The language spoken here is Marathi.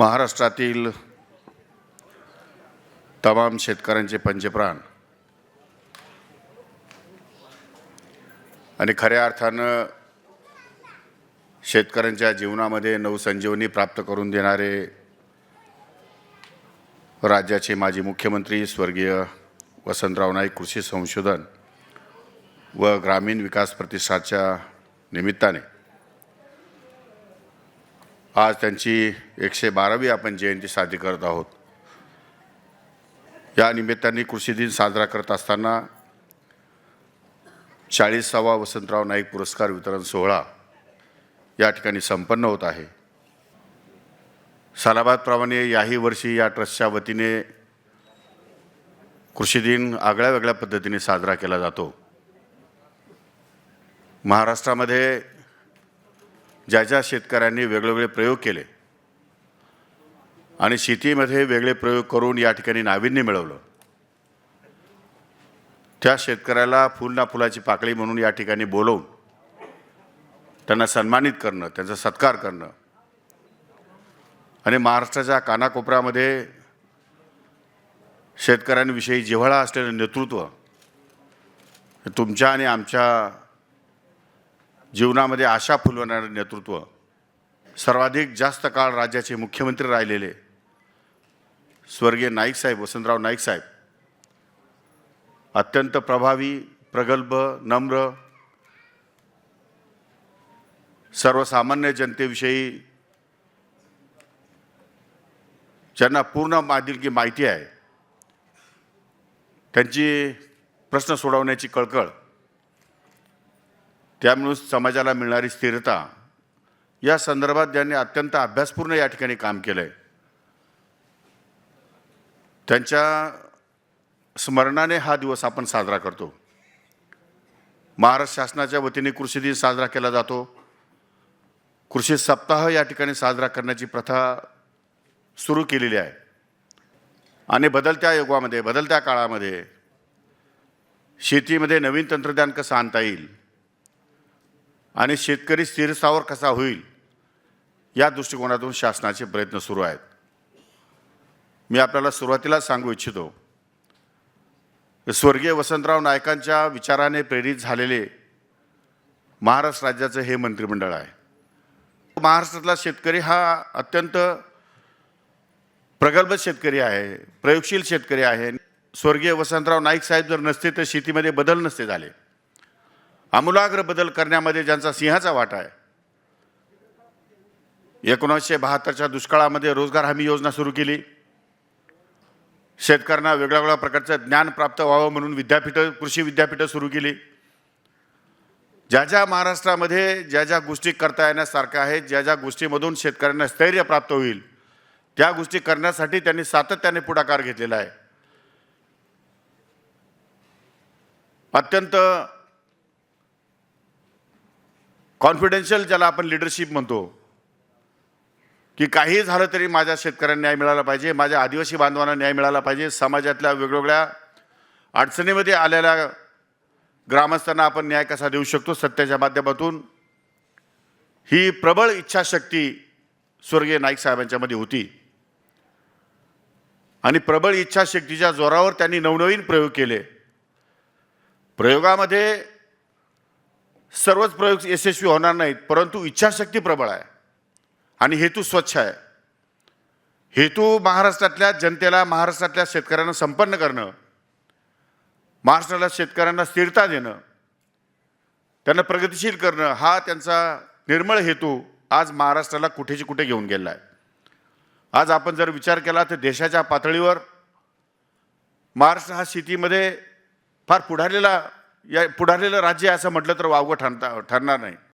महाराष्ट्रातील तमाम शेतकऱ्यांचे पंचप्राण. आणि खऱ्या अर्थानं शेतकऱ्यांच्या जीवनामध्ये नवसंजीवनी प्राप्त करून देणारे राज्याचे माजी मुख्यमंत्री स्वर्गीय वसंतराव नाईक कृषी संशोधन व ग्रामीण विकास प्रतिष्ठाच्या निमित्ताने आज त्यांची एकशे बारावी आपण जयंती साजरी करत आहोत. या निमित्ताने कृषी दिन साजरा करत असताना चाळीसावा वसंतराव नाईक पुरस्कार वितरण सोहळा या ठिकाणी संपन्न होत आहे. सालाबादप्रमाणे याही वर्षी या ट्रस्टच्या वतीने कृषी दिन आगळ्या वेगळ्या पद्धतीने साजरा केला जातो. महाराष्ट्रामध्ये ज्या ज्या शेतकऱ्यांनी वेगवेगळे प्रयोग केले आणि शेतीमध्ये वेगळे प्रयोग करून या ठिकाणी नाविन्य मिळवलं त्या शेतकऱ्याला फुल ना फुलाची पाकळी म्हणून या ठिकाणी बोलवून त्यांना सन्मानित करणं त्यांचा सत्कार करणं. आणि महाराष्ट्राच्या कानाकोपऱ्यामध्ये शेतकऱ्यांविषयी जिव्हाळा असलेलं नेतृत्व तुमच्या आणि आमच्या जीवनामध्ये आशा फुलवणारं नेतृत्व सर्वाधिक जास्त काळ राज्याचे मुख्यमंत्री राहिलेले स्वर्गीय नाईक साहेब वसंतराव नाईक साहेब. अत्यंत प्रभावी प्रगल्भ नम्र सर्वसामान्य जनतेविषयी ज्यांना पूर्ण मादिलकी माहिती आहे त्यांची प्रश्न सोडवण्याची कळकळ त्यामुळे समाजाला मिळणारी स्थिरता या संदर्भात ज्यांनी अत्यंत अभ्यासपूर्ण या ठिकाणी काम केलं आहे त्यांच्या स्मरणाने हा दिवस आपण साजरा करतो. महाराष्ट्र शासनाच्या वतीने कृषी दिन साजरा केला जातो. कृषी सप्ताह या ठिकाणी साजरा करण्याची प्रथा सुरू केलेली आहे. आणि बदलत्या युगामध्ये बदलत्या काळामध्ये शेतीमध्ये नवीन तंत्रज्ञान कसं आणता येईल? आणि शेतकरी स्थिरस्थावर कसा होईल या दृष्टिकोनातून शासनाचे प्रयत्न सुरू आहेत. मी आपल्याला सुरुवातीला सांगू इच्छितो स्वर्गीय वसंतराव नायकांच्या विचाराने प्रेरित झालेले महाराष्ट्र राज्याचं हे मंत्रिमंडळ आहे. महाराष्ट्रातला शेतकरी हा अत्यंत प्रगल्भ शेतकरी आहे प्रयोगशील शेतकरी आहे. स्वर्गीय वसंतराव नाईक साहेब जर नसते तर शेतीमध्ये बदल नसते झाले. आमूलाग्र बदल करण्यामध्ये ज्यांचा सिंहाचा वाटा आहे. एकोणीसशे बहात्तरच्या दुष्काळामध्ये रोजगार हमी योजना सुरू केली. शेतकऱ्यांना वेगळ्या वेगळ्या प्रकारचं ज्ञान प्राप्त व्हावं म्हणून विद्यापीठं कृषी विद्यापीठं सुरू केली. ज्या ज्या महाराष्ट्रामध्ये ज्या ज्या गोष्टी करता येण्यासारख्या आहेत ज्या ज्या गोष्टीमधून शेतकऱ्यांना स्थैर्य प्राप्त होईल त्या गोष्टी करण्यासाठी त्यांनी सातत्याने पुढाकार घेतलेला आहे. अत्यंत कॉन्फिडेन्शियल ज्याला आपण लिडरशिप म्हणतो की काही झालं तरी माझ्या शेतकऱ्यांना न्याय मिळाला पाहिजे माझ्या आदिवासी बांधवांना न्याय मिळाला पाहिजे समाजातल्या वेगवेगळ्या अडचणीमध्ये आलेल्या ग्रामस्थांना आपण न्याय कसा देऊ शकतो सत्याच्या माध्यमातून ही प्रबळ इच्छाशक्ती स्वर्गीय नाईक साहेबांच्यामध्ये होती. आणि प्रबळ इच्छाशक्तीच्या जोरावर त्यांनी नवनवीन प्रयोग केले. प्रयोगामध्ये सर्वच प्रयोग यशस्वी होणार नाहीत परंतु इच्छाशक्ती प्रबळ आहे. आणि हेतू स्वच्छ आहे. हेतू महाराष्ट्रातल्या जनतेला महाराष्ट्रातल्या शेतकऱ्यांना संपन्न करणं महाराष्ट्राला शेतकऱ्यांना स्थिरता देणं त्यांना प्रगतिशील करणं हा त्यांचा निर्मळ हेतू आज महाराष्ट्राला कुठेची कुठे घेऊन गेला आहे आज आपण जर विचार केला तर देशाच्या पातळीवर महाराष्ट्र हा शेतीमध्ये फार पुढारलेला या पुढारलेलं राज्य असं म्हटलं तर वावगं ठरता ठरणार नाही.